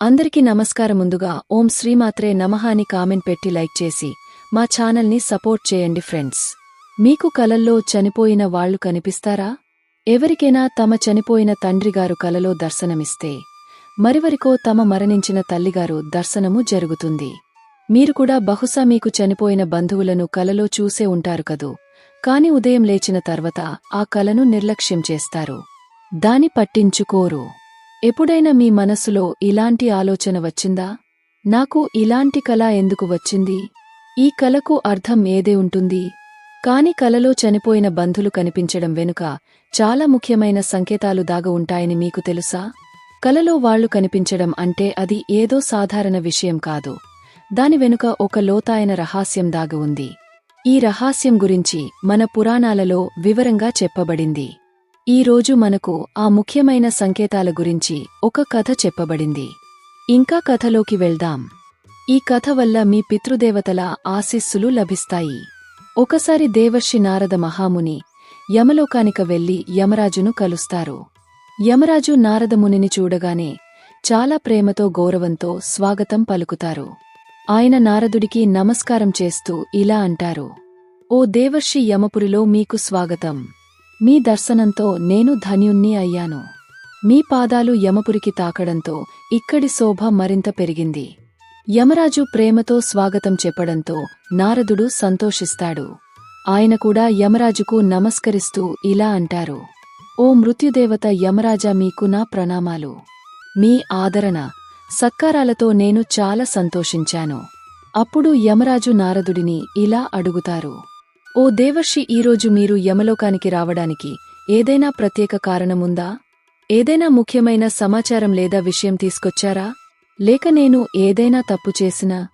అందరికీ నమస్కారం ముందుగా ఓం శ్రీమాత్రే నమః అని కామెంట్ పెట్టి లైక్ చేసి మా ఛానల్ని సపోర్ట్ చేయండి ఫ్రెండ్స్. మీకు కలల్లో చనిపోయిన వాళ్ళు కనిపిస్తారా? ఎవరికైనా తమ చనిపోయిన తండ్రిగారు కలలో దర్శనమిస్తే మరివరికో తమ మరణించిన తల్లిగారు దర్శనము జరుగుతుంది. మీరు కూడా బహుశా మీకు చనిపోయిన బంధువులను కలలో చూసే ఉంటారు కదూ? కాని ఉదయం లేచిన తర్వాత ఆ కలను నిర్లక్ష్యం చేస్తారు. దాని పట్టించుకోరు. ఎప్పుడైనా మీ మనసులో ఇలాంటి ఆలోచన వచ్చిందా? నాకు ఇలాంటి కల ఎందుకు వచ్చింది? ఈ కలకు అర్థం ఏదే ఉంటుంది? కాని కలలో చనిపోయిన బంధులు కనిపించడం వెనుక చాలా ముఖ్యమైన సంకేతాలు దాగ ఉంటాయని మీకు తెలుసా? కలలో వాళ్ళు కనిపించడం అంటే అది ఏదో సాధారణ విషయం కాదు. దాని వెనుక ఒక లోతాయన రహస్యం దాగ ఉంది. ఈ రహస్యం గురించి మన పురాణాలలో వివరంగా చెప్పబడింది. ఈ రోజు మనకు ఆ ముఖ్యమైన సంకేతాల గురించి ఒక కథ చెప్పబడింది. ఇంకా కథలోకి వెళ్దాం. ఈ కథ వల్ల మీ పితృదేవతల ఆశీస్సులు లభిస్తాయి. ఒకసారి దేవర్షి నారద మహాముని యమలోకానిక వెళ్ళి యమరాజును కలుస్తారు. యమరాజు నారదమునిని చూడగానే చాలా ప్రేమతో గౌరవంతో స్వాగతం పలుకుతారు. ఆయన నారదుడికి నమస్కారం చేస్తూ ఇలా అంటారు. ఓ దేవర్షి యమపురిలో మీకు స్వాగతం. మీ దర్శనంతో నేను ధన్యుణ్ణి అయ్యాను. మీ పాదాలు యమపురికి తాకడంతో ఇక్కడి శోభ మరింత పెరిగింది. యమరాజు ప్రేమతో స్వాగతం చెప్పడంతో నారదుడు సంతోషిస్తాడు. ఆయన కూడా యమరాజుకు నమస్కరిస్తూ ఇలా అంటారు. ఓ మృత్యుదేవత యమరాజా మీకు నా ప్రణామాలు. మీ ఆదరణ సత్కారాలతో నేను చాలా సంతోషించాను. అప్పుడు యమరాజు నారదుడిని ఇలా అడుగుతారు. ఓ దేవర్షి ఈరోజు మీరు యమలోకానికి రావడానికి ఏదైనా ప్రత్యేక కారణముందా? ఏదైనా ముఖ్యమైన సమాచారం లేదా విషయం తీసుకొచ్చారా? లేక నేను ఏదైనా తప్పు చేసినా?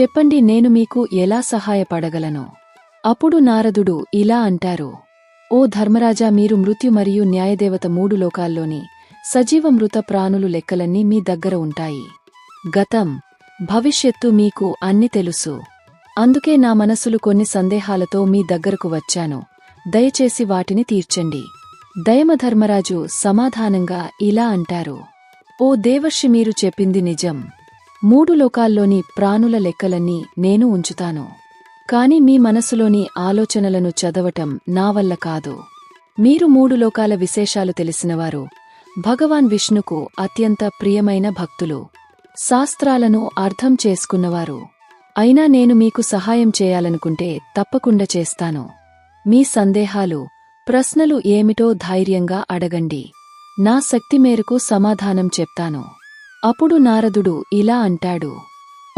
చెప్పండి నేను మీకు ఎలా సహాయపడగలను? అప్పుడు నారదుడు ఇలా అంటారు. ఓ ధర్మరాజా మీరు మృత్యు మరియు న్యాయదేవత మూడు లోకాల్లోని సజీవ మృత ప్రాణులు లెక్కలన్నీ మీ దగ్గర ఉంటాయి. గతం. భవిష్యత్తు మీకు అన్ని తెలుసు. అందుకే నా మనసులు కొన్ని సందేహాలతో మీ దగ్గరకు వచ్చాను. దయచేసి వాటిని తీర్చండి. దయమధర్మరాజు సమాధానంగా ఇలా అంటారు. ఓ దేవర్షి మీరు చెప్పింది నిజం. మూడు లోకాల్లోని ప్రాణుల లెక్కలన్నీ నేను ఉంచుతాను. కాని మీ మనసులోని ఆలోచనలను చదవటం నా వల్ల కాదు. మీరు మూడు లోకాల విశేషాలు తెలిసినవారు. భగవాన్ విష్ణుకు అత్యంత ప్రియమైన భక్తులు. శాస్త్రాలను అర్థం చేసుకున్నవారు. అయినా నేను మీకు సహాయం చేయాలనుకుంటే తప్పకుండా చేస్తాను. మీ సందేహాలు ప్రశ్నలు ఏమిటో ధైర్యంగా అడగండి. నా శక్తి మేరకు సమాధానం చెప్తాను. అప్పుడు నారదుడు ఇలా అంటాడు.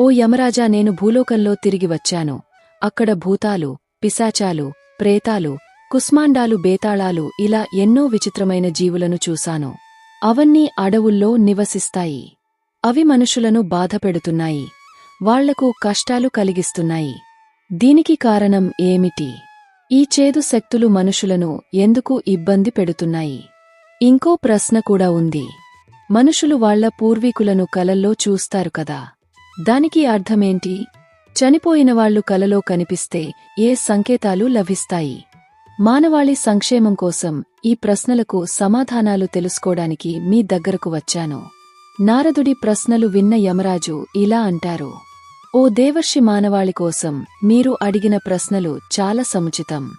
ఓ యమరాజా నేను భూలోకంలో తిరిగి వచ్చాను. అక్కడ భూతాలు పిశాచాలు ప్రేతాలు కుస్మాండాలు బేతాళాలు ఇలా ఎన్నో విచిత్రమైన జీవులను చూశాను. అవన్నీ అడవుల్లో నివసిస్తాయి. అవి మనుషులను బాధపెడుతున్నాయి. వాళ్ళకు కష్టాలు కలిగిస్తున్నాయి. దీనికి కారణం ఏమిటి? ఈ చేదు శక్తులు మనుషులను ఎందుకు ఇబ్బంది పెడుతున్నాయి? ఇంకో ప్రశ్న కూడా ఉంది. మనుషులు వాళ్ళ పూర్వీకులను కలల్లో చూస్తారు కదా. దానికి అర్థమేంటి? చనిపోయిన వాళ్ళు కలలో కనిపిస్తే ఏ సంకేతాలు లభిస్తాయి? మానవాళి సంక్షేమం కోసం ఈ ప్రశ్నలకు సమాధానాలు తెలుసుకోడానికి మీ దగ్గరకు వచ్చాను. నారదుడి ప్రశ్నలు విన్న యమరాజు ఇలా అంటారు. ఓ దేవర్షి మానవాళి కోసం మీరు అడిగిన ప్రశ్నలు చాలా సముచితం.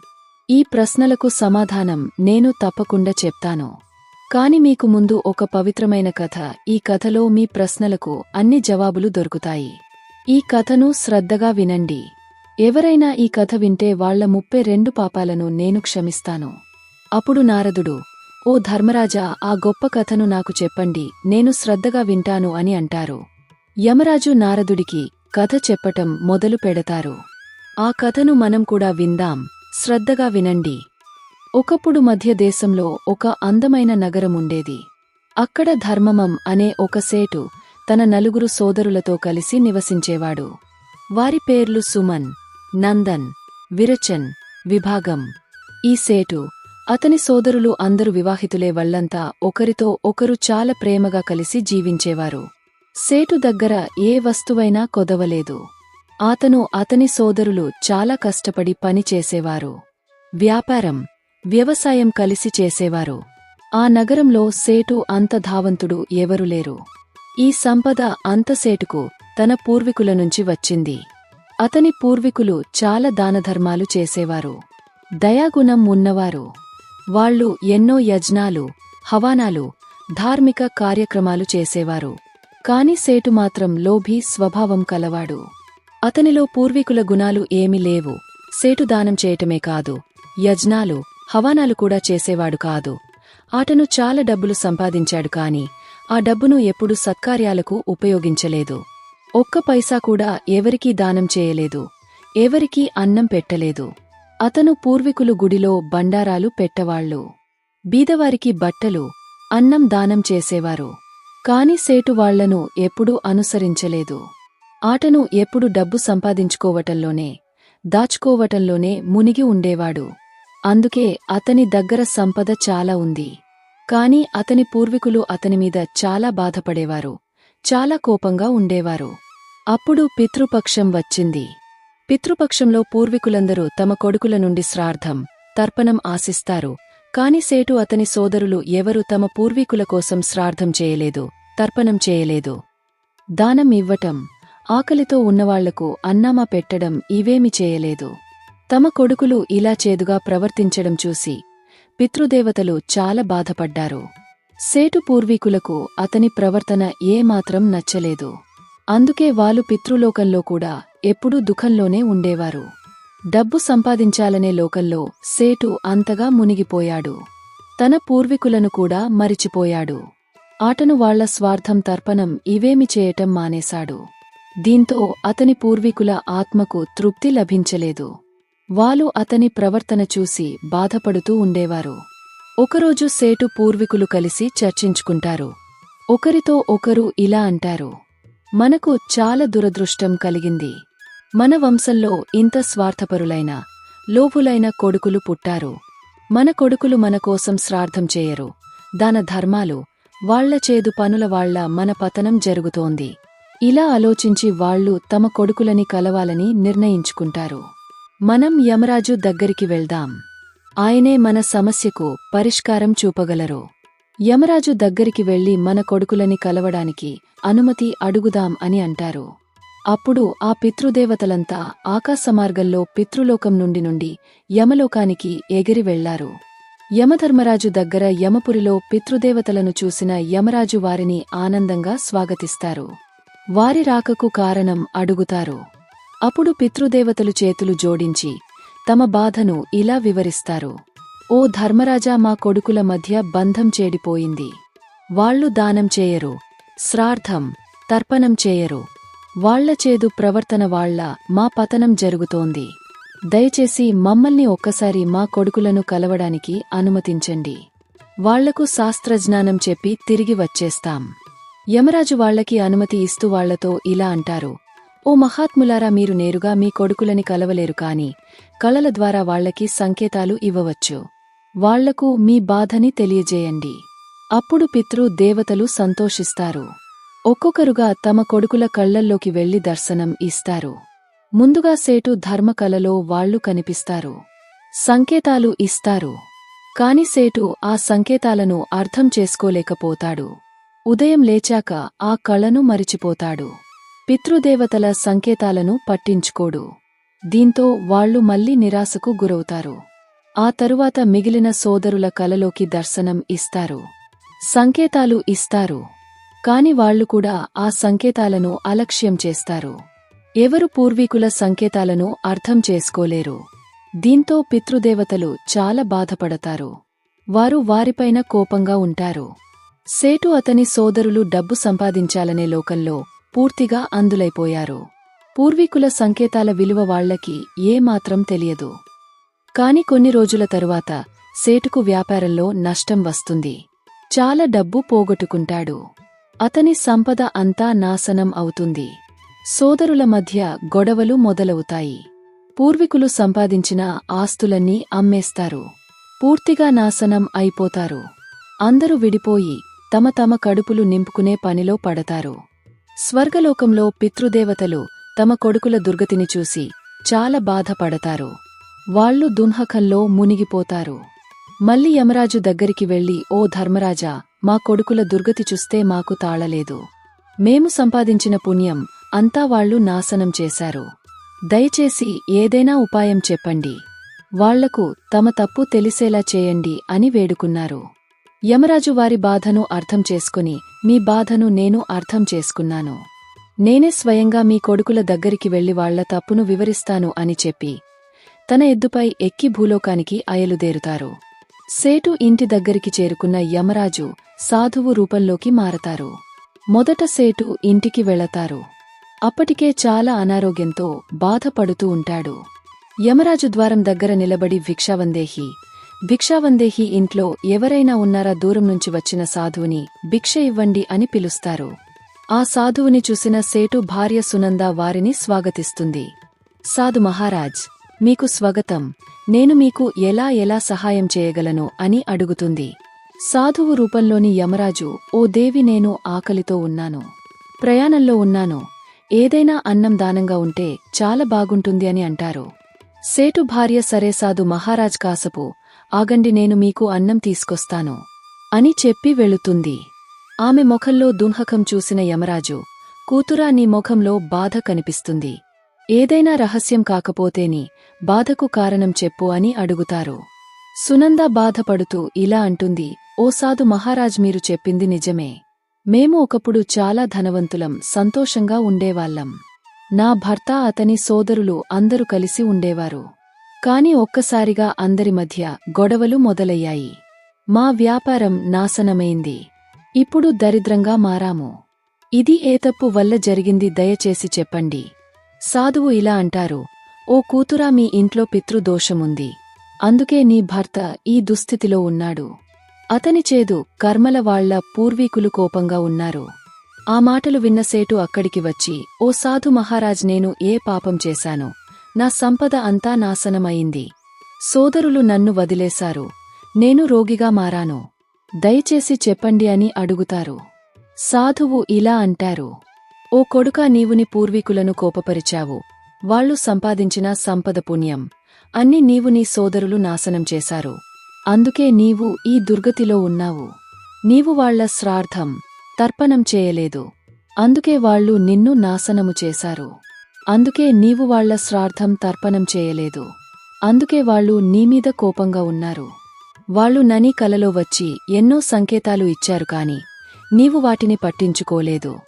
ఈ ప్రశ్నలకు సమాధానం నేను తప్పకుండా చెప్తాను. కాని మీకు ముందు ఒక పవిత్రమైన కథ. ఈ కథలో మీ ప్రశ్నలకు అన్ని జవాబులు దొరుకుతాయి. ఈ కథను శ్రద్ధగా వినండి. ఎవరైనా ఈ కథ వింటే వాళ్ళ ముప్పై రెండు పాపాలను నేను క్షమిస్తాను. అప్పుడు నారదుడు ఓ ధర్మరాజా ఆ గొప్ప కథను నాకు చెప్పండి. నేను శ్రద్ధగా వింటాను అని అంటారు. యమరాజు నారదుడికి కథ చెప్పటం మొదలు పెడతారు. ఆ కథను మనం కూడా విందాం. శ్రద్ధగా వినండి. ఒకప్పుడు మధ్య దేశంలో ఒక అందమైన నగరముండేది అక్కడ ధర్మమం అనే ఒక సేటు తన నలుగురు సోదరులతో కలిసి నివసించేవాడు. వారి పేర్లు సుమన్ నందన్ విరచన్ విభాగం. ఈ సేటు అతని సోదరులు అందరు వివాహితులే వల్లంతా ఒకరితో ఒకరు చాలా ప్రేమగా కలిసి జీవించేవారు. సేటు దగ్గర ఏ వస్తువైనా కొదవలేదు. అతను అతని సోదరులు చాలా కష్టపడి పని చేసేవారు. వ్యాపారం వ్యవసాయం కలిసి చేసేవారు. ఆ నగరంలో సేటు అంత ధావంతుడు ఎవరు లేరు. ఈ సంపద అంతసేటుకు తన పూర్వీకుల నుంచి వచ్చింది. అతని పూర్వీకులు చాలా దానధర్మాలు చేసేవారు. దయాగుణం ఉన్నవారు. వాళ్ళు ఎన్నో యజ్ఞాలు హవానాలు ధార్మిక కార్యక్రమాలు చేసేవారు. కాని సేటు మాత్రం లోభీ స్వభావం కలవాడు. అతనిలో పూర్వీకుల గుణాలు ఏమీ లేవు. సేటు దానం చేయటమే కాదు. యజ్ఞాలు హవానాలు కూడా చేసేవాడు కాదు. ఆటను చాలా డబ్బులు సంపాదించాడు కాని ఆ డబ్బును ఎప్పుడు సత్కార్యాలకు ఉపయోగించలేదు. ఒక్క పైసా కూడా ఎవరికీ దానం చేయలేదు. ఎవరికీ అన్నం పెట్టలేదు. అతను పూర్వీకులు గుడిలో బండారాలు పెట్టవాళ్ళు. బీదవారికి బట్టలు అన్నం దానం చేసేవారు. కాని సేటు వాళ్ళను ఎప్పుడూ అనుసరించలేదు. ఆటను ఎప్పుడు డబ్బు సంపాదించుకోవటంలోనే దాచుకోవటంలోనే మునిగి ఉండేవాడు. అందుకే అతని దగ్గర సంపద చాలా ఉంది. కాని అతని పూర్వీకులు అతనిమీద చాలా బాధపడేవారు చాలా కోపంగా ఉండేవారు. అప్పుడు పితృపక్షం వచ్చింది. పితృపక్షంలో పూర్వీకులందరూ తమ కొడుకుల నుండి శ్రార్థం తర్పణం ఆశిస్తారు కాని సేటు అతని సోదరులు ఎవరు తమ పూర్వీకుల కోసం శ్రార్థం చేయలేదు తర్పణం చేయలేదు. దానం ఇవ్వటం ఆకలితో ఉన్నవాళ్ళకు అన్నామా పెట్టడం ఇవేమి చేయలేదు. తమ కొడుకులు ఇలా చేదుగా ప్రవర్తించడం చూసి పితృదేవతలు చాలా బాధపడ్డారు. సేటు పూర్వీకులకు అతని ప్రవర్తన ఏమాత్రం నచ్చలేదు. అందుకే వాళ్ళు పితృలోకంలో కూడా ఎప్పుడూ దుఃఖంలోనే ఉండేవారు. డబ్బు సంపాదించాలనే లోకంలో సేటు అంతగా మునిగిపోయాడు. తన పూర్వీకులను కూడా మరిచిపోయాడు. ఆటను వాళ్ళ స్వార్థం తర్పణం ఇవేమి చేయటం మానేశాడు. దీంతో అతని పూర్వీకుల ఆత్మకు తృప్తి లభించలేదు. వాళ్ళు అతని ప్రవర్తన చూసి బాధపడుతూ ఉండేవారు. ఒకరోజు సేటు పూర్వీకులు కలిసి చర్చించుకుంటారు. ఒకరితో ఒకరు ఇలా అంటారు. మనకు చాలా దురదృష్టం కలిగింది. మన వంశంలో ఇంత స్వార్థపరులైన లోపులైన కొడుకులు పుట్టారు. మన కొడుకులు మన కోసం శ్రార్థం చేయరు. దాన ధర్మాలు వాళ్ళ చేదు పనుల వాళ్ళ మన పతనం జరుగుతోంది. ఇలా ఆలోచించి వాళ్ళు తమ కొడుకులని కలవాలని నిర్ణయించుకుంటారు. మనం యమరాజు దగ్గరికి వెళ్దాం. ఆయనే మన సమస్యకు పరిష్కారం చూపగలరు. యమరాజు దగ్గరికి వెళ్ళి మన కొడుకులని కలవడానికి అనుమతి అడుగుదాం అని అంటారు. అప్పుడు ఆ పితృదేవతలంతా ఆకాశమార్గంలో పితృలోకం నుండి నుండి యమలోకానికి ఎగిరి వెళ్ళారు యమధర్మరాజు దగ్గర యమపురిలో పితృదేవతలను చూసిన యమరాజు వారిని ఆనందంగా స్వాగతిస్తారు. వారి రాకకు కారణం అడుగుతారు. అప్పుడు పితృదేవతలు చేతులు జోడించి తమ బాధను ఇలా వివరిస్తారు. ఓ ధర్మరాజా మా కొడుకుల మధ్య బంధం చేడిపోయింది. వాళ్ళు దానం చేయరు శ్రార్థం తర్పణం చేయరు. వాళ్ళ చేదు ప్రవర్తన వాళ్ళ మా పతనం జరుగుతోంది. దయచేసి మమ్మల్ని ఒక్కసారి మా కొడుకులను కలవడానికి అనుమతించండి. వాళ్ళకు శాస్త్రజ్ఞానం చెప్పి తిరిగి వచ్చేస్తాం. యమరాజు వాళ్ళకి అనుమతి ఇస్తూ వాళ్ళతో ఇలా అంటారు. ఓ మహాత్ములారా మీరు నేరుగా మీ కొడుకులని కలవలేరు కాని కళల ద్వారా వాళ్ళకి సంకేతాలు ఇవ్వవచ్చు. వాళ్ళకు మీ బాధని తెలియజేయండి. అప్పుడు పితృ దేవతలు సంతోషిస్తారు. ఒక్కొక్కరుగా తమ కొడుకుల కళ్ళల్లోకి వెళ్ళి దర్శనం ఇస్తారు. ముందుగా సేటు ధర్మకలలో వాళ్ళు కనిపిస్తారు. సంకేతాలు ఇస్తారు. కాని సేటు ఆ సంకేతాలను అర్థం చేసుకోలేకపోతాడు. ఉదయం లేచాక ఆ కళను మరిచిపోతాడు. పితృదేవతల సంకేతాలను పట్టించుకోడు. దీంతో వాళ్ళు మళ్ళీ నిరాశకు గురవుతారు. ఆ తరువాత మిగిలిన సోదరుల కలలోకి దర్శనం ఇస్తారు. సంకేతాలు ఇస్తారు. కాని వాళ్ళు కూడా ఆ సంకేతాలను అలక్ష్యం చేస్తారు. ఎవరు పూర్వీకుల సంకేతాలను అర్థం చేసుకోలేరు. దీంతో పితృదేవతలు చాలా బాధపడతారు. వారు వారిపైన కోపంగా ఉంటారు. సేటు అతని సోదరులు డబ్బు సంపాదించాలనే లోకంలో పూర్తిగా అందులైపోయారు. పూర్వీకుల సంకేతాల విలువ వాళ్ళకి ఏమాత్రం తెలియదు. కాని కొన్ని రోజుల తరువాత సేటుకు వ్యాపారంలో నష్టం వస్తుంది. చాలా డబ్బు పోగొట్టుకుంటాడు. అతని సంపద అంతా నాశనం అవుతుంది. సోదరుల మధ్య గొడవలు మొదలవుతాయి. పూర్వీకులు సంపాదించిన ఆస్తులన్నీ అమ్మేస్తారు. పూర్తిగా నాశనం అయిపోతారు. అందరూ విడిపోయి తమ తమ కడుపులు నింపుకునే పనిలో పడతారు. స్వర్గలోకంలో పితృదేవతలు తమ కొడుకుల దుర్గతిని చూసి చాలా బాధపడతారు. వాళ్ళు దున్హకంలో మునిగిపోతారు. మళ్ళీ యమరాజు దగ్గరికి వెళ్ళి ఓ ధర్మరాజా మా కొడుకుల దుర్గతి చూస్తే మాకు తాళలేదు. మేము సంపాదించిన పుణ్యం అంతా వాళ్ళు నాశనం చేశారు. దయచేసి ఏదైనా ఉపాయం చెప్పండి. వాళ్ళకు తమ తప్పు తెలిసేలా చేయండి అని వేడుకున్నారు. యమరాజు వారి బాధను అర్థం చేసుకుని మీ బాధను నేను అర్థం చేసుకున్నాను. నేనే స్వయంగా మీ కొడుకుల దగ్గరికి వెళ్ళి వాళ్ళ తప్పును వివరిస్తాను అని చెప్పి తన ఎద్దుపై ఎక్కి భూలోకానికి అయలుదేరుతారు. సేటు ఇంటి దగ్గరికి చేరుకున్న యమరాజు సాధువు రూపంలోకి మారతారు. మొదట సేటు ఇంటికి వెళతారు. అప్పటికే చాలా అనారోగ్యంతో బాధపడుతూ ఉంటాడు. యమరాజు ద్వారం దగ్గర నిలబడి భిక్షావందేహి. భిక్షావందేహి ఇంట్లో ఎవరైనా ఉన్నారా దూరం నుంచి వచ్చిన సాధువుని భిక్ష ఇవ్వండి అని పిలుస్తారు. ఆ సాధువుని చూసిన సేటు భార్య సునంద వారిని స్వాగతిస్తుంది. సాధు మహారాజ్ మీకు స్వాగతం. నేను మీకు ఎలా ఎలా సహాయం చేయగలను అని అడుగుతుంది. సాధువు రూపంలోని యమరాజు ఓ దేవి నేను ఆకలితో ఉన్నాను. ప్రయాణంలో ఉన్నాను. ఏదైనా అన్నం దానంగా ఉంటే చాలా బాగుంటుంది అని అంటారు. సేటు భార్య సరే సాధు మహారాజ్ కాసపు ఆగండి నేను మీకు అన్నం తీసుకొస్తాను అని చెప్పి వెళుతుంది. ఆమె ముఖంలో దుంహకం చూసిన యమరాజు కూతురా నీ ముఖంలో బాధ కనిపిస్తుంది. ఏదైనా రహస్యం కాకపోతేని బాధకు కారణం చెప్పు అని అడుగుతారు. సునంద బాధపడుతూ ఇలా అంటుంది ఓ సాధు మహారాజ్ మీరు చెప్పింది నిజమే. మేము ఒకప్పుడు చాలా ధనవంతులం సంతోషంగా ఉండేవాళ్ళం నా భర్త అతని సోదరులు అందరూ కలిసి ఉండేవారు. కాని ఒక్కసారిగా అందరి మధ్య గొడవలు మొదలయ్యాయి. మా వ్యాపారం నాశనమైంది. ఇప్పుడు దరిద్రంగా మారాము. ఇది ఏ తప్పు వల్ల జరిగింది దయచేసి చెప్పండి. సాధువు ఇలా అంటారు ఓ కూతురా మీ ఇంట్లో పితృదోషముంది అందుకే నీ భర్త ఈ దుస్థితిలో ఉన్నాడు. అతని చేదు కర్మల వాళ్ళ పూర్వీకులు కోపంగా ఉన్నారు. ఆ మాటలు విన్న సేటు అక్కడికి వచ్చి ఓ సాధు మహారాజ్ నేను ఏ పాపం చేశాను? నా సంపద అంతా నాశనమయింది సోదరులు నన్ను వదిలేశారు. నేను రోగిగా మారాను. దయచేసి చెప్పండి అని అడుగుతారు. సాధువు ఇలా అంటారు ఓ కొడుకా నీవుని పూర్వీకులను కోపపరిచావు. వాళ్ళు సంపాదించిన సంపద పుణ్యం. అన్ని నీవు నీ సోదరులు నాశనం చేశారు. అందుకే నీవు ఈ దుర్గతిలో ఉన్నావు. నీవు వాళ్ళ శ్రార్థం తర్పణం చేయలేదు. అందుకే వాళ్ళు నిన్ను నాశనము చేశారు. అందుకే నీవు వాళ్ళ శ్రార్థం తర్పణం చేయలేదు. అందుకే వాళ్ళు నీమీద కోపంగా ఉన్నారు. వాళ్ళు నని కలలో వచ్చి ఎన్నో సంకేతాలు ఇచ్చారు కాని నీవు వాటిని పట్టించుకోలేదు.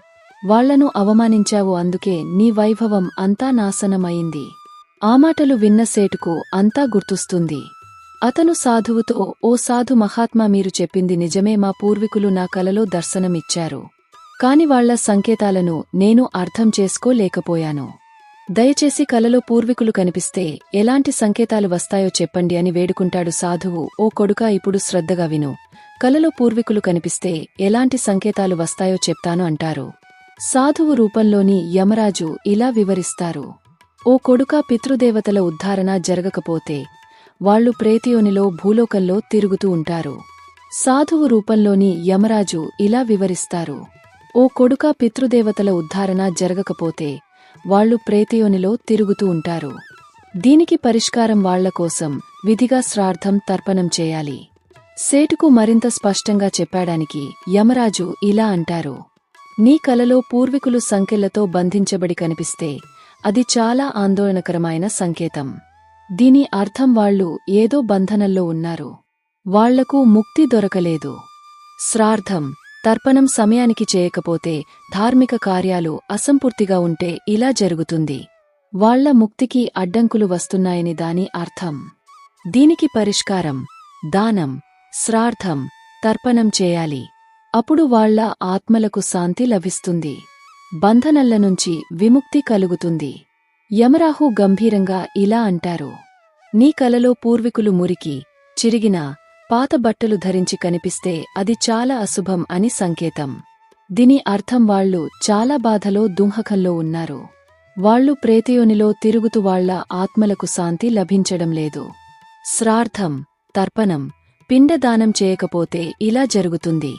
వాళ్ళను అవమానించావు అందుకే నీ వైభవం అంతా నాశనమైంది. ఆ మాటలు విన్న సేటుకు అంతా గుర్తుస్తుంది. అతను సాధువుతో ఓ సాధు మహాత్మా మీరు చెప్పింది నిజమే. మా పూర్వీకులు నా కలలో దర్శనమిచ్చారు. కాని వాళ్ళ సంకేతాలను నేను అర్థం చేసుకోలేకపోయాను. దయచేసి కలలో పూర్వీకులు కనిపిస్తే ఎలాంటి సంకేతాలు వస్తాయో చెప్పండి అని వేడుకుంటాడు సాధువు. ఓ కొడుకా ఇప్పుడు శ్రద్ధగా విను. కలలో పూర్వీకులు కనిపిస్తే ఎలాంటి సంకేతాలు వస్తాయో చెప్తాను అంటారు. సాధువు రూపంలోని యమరాజు ఇలా వివరిస్తారు. ఓ కొడుకా పితృదేవతల ఉద్ధారణ జరగకపోతే వాళ్ళు ప్రేతియోనిలో భూలోకంలో తిరుగుతూ ఉంటారు. సాధువు రూపంలోని యమరాజు ఇలా వివరిస్తారు. ఓ కొడుకా పితృదేవతల ఉద్ధారణ జరగకపోతే వాళ్ళు ప్రేతయోనిలో తిరుగుతూ ఉంటారు. దీనికి పరిష్కారం వాళ్ళ కోసం విధిగా శ్రార్థం తర్పణం చేయాలి. సేటుకు మరింత స్పష్టంగా చెప్పాడానికి యమరాజు ఇలా అంటారు. నీ కలలో పూర్వీకులు సంఖ్యలతో బంధించబడి కనిపిస్తే అది చాలా ఆందోళనకరమైన సంకేతం. దీని అర్థం వాళ్ళు ఏదో బంధనంలో ఉన్నారు. వాళ్ళకు ముక్తి దొరకలేదు. శ్రార్థం తర్పణం సమయానికి చేయకపోతే ధార్మిక కార్యాలు అసంపూర్తిగా ఉంటే ఇలా జరుగుతుంది. వాళ్ళ ముక్తికి అడ్డంకులు వస్తున్నాయని దాని అర్థం. దీనికి పరిష్కారం దానం శ్రార్థం తర్పణం చేయాలి. అప్పుడు వాళ్ళ ఆత్మలకు శాంతి లభిస్తుంది. బంధనల్ల నుంచి విముక్తి కలుగుతుంది. యమరాహు గంభీరంగా ఇలా అంటారు. నీ కలలో పూర్వీకులు మురికి చిరిగిన పాత బట్టలు ధరించి కనిపిస్తే అది చాలా అశుభం అని సంకేతం. దీని అర్థం వాళ్ళు చాలా బాధలో దుంహకంలో ఉన్నారు. వాళ్ళు ప్రేతయోనిలో తిరుగుతూ వాళ్ళ ఆత్మలకు శాంతి లభించడం లేదు. శ్రార్థం తర్పణం పిండదానం చేయకపోతే ఇలా జరుగుతుంది.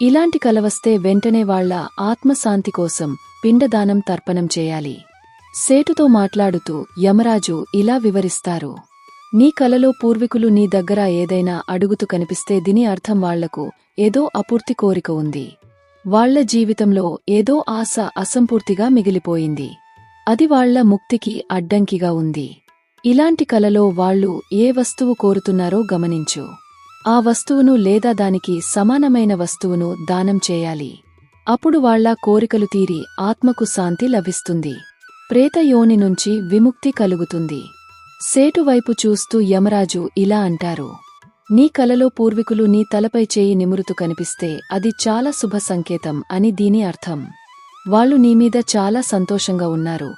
ఇలాంటి కలవస్తే వెంటనే వాళ్ళ ఆత్మశాంతి కోసం పిండదానం తర్పణం చేయాలి. సేటుతో మాట్లాడుతూ యమరాజు ఇలా వివరిస్తారు. నీ కలలో పూర్వీకులు నీ దగ్గర ఏదైనా అడుగుతూ కనిపిస్తే దీని అర్థం వాళ్ళకు ఏదో అపూర్తి కోరిక ఉంది. వాళ్ళ జీవితంలో ఏదో ఆశ అసంపూర్తిగా మిగిలిపోయింది. అది వాళ్ళ ముక్తికి అడ్డంకిగా ఉంది. ఇలాంటి కలలో వాళ్ళు ఏ వస్తువు కోరుతున్నారో గమనించు. ఆ వస్తువును లేదా దానికి సమానమైన వస్తువును దానం చేయాలి. అప్పుడు వాళ్ళ కోరికలు తీరి ఆత్మకు శాంతి లభిస్తుంది. ప్రేతయోని నుంచి విముక్తి కలుగుతుంది. సేటువైపు చూస్తూ యమరాజు ఇలా అంటారు. నీ కలలో పూర్వీకులు నీ తలపై చేయి నిమురుతు కనిపిస్తే అది చాలా శుభ సంకేతం అని దీని అర్థం. వాళ్ళు నీమీద చాలా సంతోషంగా ఉన్నారు.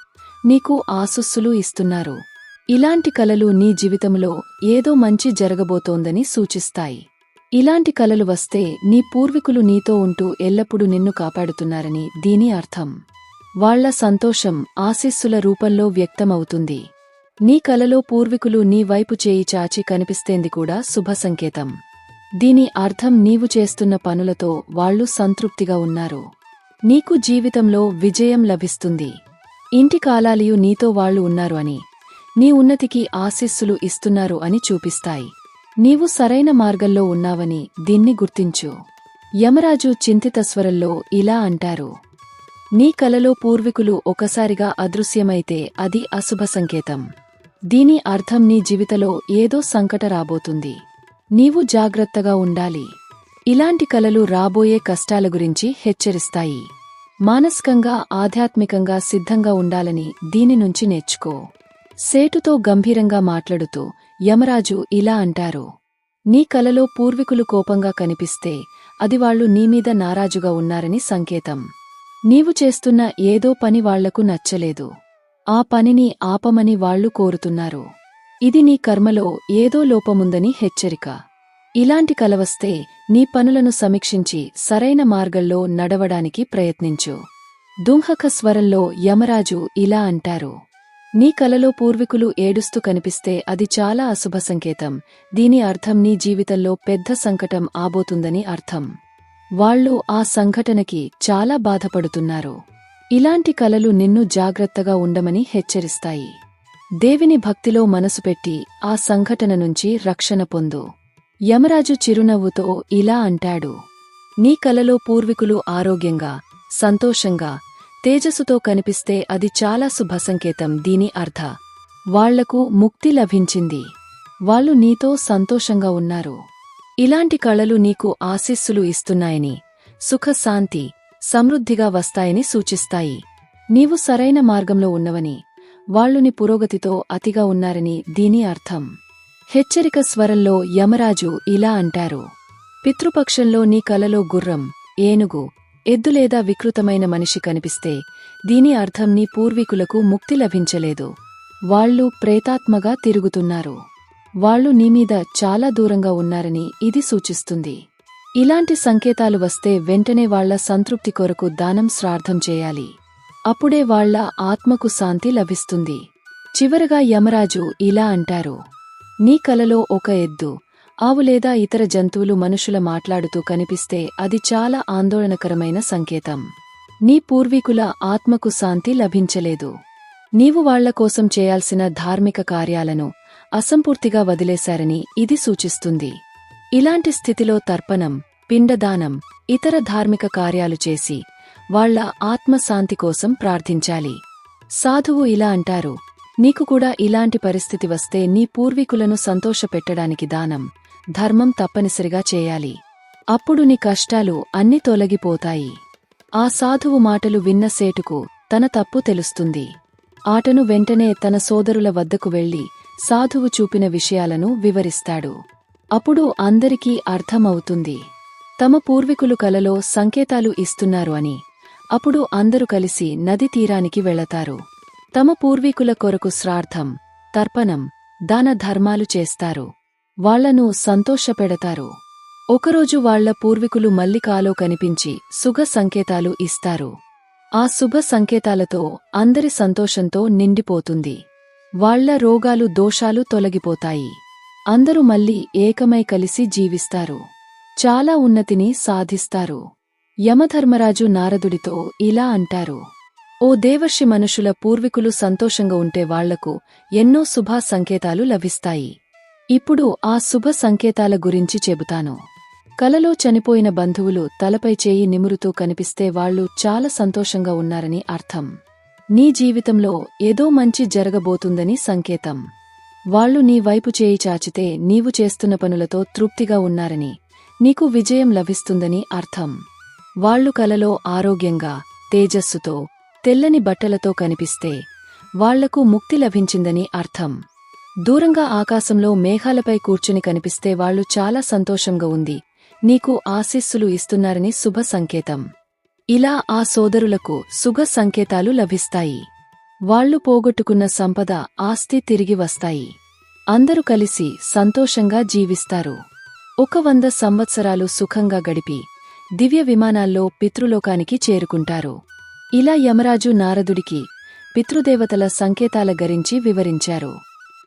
నీకు ఆసుస్సులు ఇస్తున్నారు. ఇలాంటి కలలు నీ జీవితంలో ఏదో మంచి జరగబోతోందని సూచిస్తాయి. ఇలాంటి కలలు వస్తే నీ పూర్వీకులు నీతో ఉంటూ ఎల్లప్పుడూ నిన్ను కాపాడుతున్నారని దీని అర్థం. వాళ్ళ సంతోషం ఆశీస్సుల రూపంలో వ్యక్తమవుతుంది. నీ కలలో పూర్వీకులు నీ వైపు చేయి చాచి కనిపిస్తేంది కూడా శుభ సంకేతం. దీని అర్థం నీవు చేస్తున్న పనులతో వాళ్ళు సంతృప్తిగా ఉన్నారు. నీకు జీవితంలో విజయం లభిస్తుంది. ఇంటి కాలాలియు నీతో వాళ్ళు ఉన్నారు అని. నీ ఉన్నతికి ఆశీస్సులు ఇస్తున్నారు అని చూపిస్తాయి. నీవు సరైన మార్గంలో ఉన్నావని దీన్ని గుర్తించు. యమరాజు చింతిత స్వరంలో ఇలా అంటారు. నీ కలలో పూర్వీకులు ఒకసారిగా అదృశ్యమైతే అది అశుభ సంకేతం. దీని అర్థం నీ జీవితలో ఏదో సంకట రాబోతుంది. నీవు జాగ్రత్తగా ఉండాలి. ఇలాంటి కలలు రాబోయే కష్టాల గురించి హెచ్చరిస్తాయి. మానసికంగా ఆధ్యాత్మికంగా సిద్ధంగా ఉండాలని దీని నుంచి నేర్చుకో. సేటుతో గంభీరంగా మాట్లాడుతూ యమరాజు ఇలా అంటారు నీ కలలో పూర్వీకులు కోపంగా కనిపిస్తే అది వాళ్ళు నీమీద నారాజుగా ఉన్నారని సంకేతం. నీవు చేస్తున్న ఏదో పని వాళ్ళకు నచ్చలేదు. ఆ పనిని ఆపమని వాళ్ళు కోరుతున్నారు. ఇది నీ కర్మలో ఏదో లోపముందని హెచ్చరిక. ఇలాంటి కలవస్తే నీ పనులను సమీక్షించి సరైన మార్గంలో నడవడానికి ప్రయత్నించు. దుంహక స్వరంలో యమరాజు ఇలా అంటారు నీ కలలో పూర్వీకులు ఏడుస్తూ కనిపిస్తే అది చాలా అశుభ సంకేతం. దీని అర్థం నీ జీవితంలో పెద్ద సంకటం ఆబోతుందని అర్థం. వాళ్ళు ఆ సంఘటనకి చాలా బాధపడుతున్నారు. ఇలాంటి కలలు నిన్ను జాగ్రత్తగా ఉండమని హెచ్చరిస్తాయి. దేవిని భక్తిలో మనసు పెట్టి ఆ సంఘటన నుంచి రక్షణ పొందు. యమరాజు చిరునవ్వుతో ఇలా అంటాడు. నీ కలలో పూర్వీకులు ఆరోగ్యంగా సంతోషంగా తేజస్సుతో కనిపిస్తే అది చాలా శుభసంకేతం దీని అర్థ వాళ్ళకు ముక్తి లభించింది. వాళ్ళు నీతో సంతోషంగా ఉన్నారు. ఇలాంటి కళలు నీకు ఆశీస్సులు ఇస్తున్నాయని సుఖశాంతి సమృద్ధిగా వస్తాయని సూచిస్తాయి. నీవు సరైన మార్గంలో ఉన్నవని వాళ్ళుని పురోగతితో అతిగా ఉన్నారని దీని అర్థం. హెచ్చరిక స్వరంలో యమరాజు ఇలా అంటారు. పితృపక్షంలో నీ కలలో గుర్రం ఏనుగు ఎద్దు లేదా వికృతమైన మనిషి కనిపిస్తే దీని అర్థం నీ పూర్వీకులకు ముక్తి లభించలేదు. వాళ్ళు ప్రేతాత్మగా తిరుగుతున్నారు. వాళ్ళు నీమీద చాలా దూరంగా ఉన్నారని ఇది సూచిస్తుంది. ఇలాంటి సంకేతాలు వస్తే వెంటనే వాళ్ళ సంతృప్తి కొరకు దానం శ్రార్థం చేయాలి. అప్పుడే వాళ్ళ ఆత్మకు శాంతి లభిస్తుంది. చివరగా యమరాజు ఇలా అంటారు. నీ కలలో ఒక ఎద్దు ఆవు లేదా ఇతర జంతువులు మనుషుల మాట్లాడుతూ కనిపిస్తే అది చాలా ఆందోళనకరమైన సంకేతం. నీ పూర్వీకుల ఆత్మకు శాంతి లభించలేదు. నీవు వాళ్ళకోసం చేయాల్సిన ధార్మిక కార్యాలను అసంపూర్తిగా వదిలేశారని ఇది సూచిస్తుంది. ఇలాంటి స్థితిలో తర్పణం పిండదానం ఇతర ధార్మిక కార్యాలు చేసి వాళ్ళ ఆత్మశాంతి కోసం ప్రార్థించాలి. సాధువు ఇలా అంటారు నీకు కూడా ఇలాంటి పరిస్థితి వస్తే నీ పూర్వీకులను సంతోషపెట్టడానికి దానం ధర్మం తప్పనిసరిగా చేయాలి. అప్పుడు నీ కష్టాలు అన్ని తొలగిపోతాయి. ఆ సాధువు మాటలు విన్న సేటుకు తన తప్పు తెలుస్తుంది. ఆటను వెంటనే తన సోదరుల వద్దకు వెళ్ళి సాధువు చూపిన విషయాలను వివరిస్తాడు. అప్పుడు అందరికీ అర్థమవుతుంది. తమ పూర్వీకులు కలలో సంకేతాలు ఇస్తున్నారు అని. అప్పుడు అందరూ కలిసి నది తీరానికి వెళతారు. తమ పూర్వీకుల కొరకు శ్రార్థం తర్పణం దాన ధర్మాలు చేస్తారు. వాళ్ళను సంతోషపెడతారు. ఒకరోజు వాళ్ళ పూర్వీకులు మల్లికాలో కనిపించి శుభ సంకేతాలు ఇస్తారు. ఆ శుభ సంకేతాలతో అందరి సంతోషంతో నిండిపోతుంది. వాళ్ళ రోగాలు దోషాలు తొలగిపోతాయి. అందరూ మళ్ళీ ఏకమై కలిసి జీవిస్తారు. చాలా ఉన్నతిని సాధిస్తారు. యమధర్మరాజు నారదుడితో ఇలా అంటారు. ఓ దేవర్షి మనుషుల పూర్వీకులు సంతోషంగా ఉంటే వాళ్ళకు ఎన్నో శుభ సంకేతాలు లభిస్తాయి. ఇప్పుడు ఆ శుభ సంకేతాల గురించి చెబుతాను. కలలో చనిపోయిన బంధువులు తలపై చేయి నిమురుతూ కనిపిస్తే వాళ్ళు చాలా సంతోషంగా ఉన్నారని అర్థం. నీ జీవితంలో ఏదో మంచి జరగబోతుందని సంకేతం. వాళ్ళు నీ వైపు చేయి చాచితే నీవు చేస్తున్న పనులతో తృప్తిగా ఉన్నారని నీకు విజయం లభిస్తుందని అర్థం. వాళ్ళు కలలో ఆరోగ్యంగా తేజస్సుతో తెల్లని బట్టలతో కనిపిస్తే వాళ్ళకు ముక్తి లభించిందని అర్థం. దూరంగా ఆకాశంలో మేఘాలపై కూర్చుని కనిపిస్తే వాళ్ళు చాలా సంతోషంగా ఉంది. నీకు ఆశీస్సులు ఇస్తున్నారని శుభ సంకేతం. ఇలా ఆ సోదరులకు శుభ సంకేతాలు లభిస్తాయి. వాళ్ళు పోగొట్టుకున్న సంపద ఆస్తి తిరిగి వస్తాయి. అందరూ కలిసి సంతోషంగా జీవిస్తారు. ఒక వంద సంవత్సరాలు సుఖంగా గడిపి దివ్య విమానాల్లో పితృలోకానికి చేరుకుంటారు. ఇలా యమరాజు నారదుడికి పితృదేవతల సంకేతాల గరించి వివరించారు.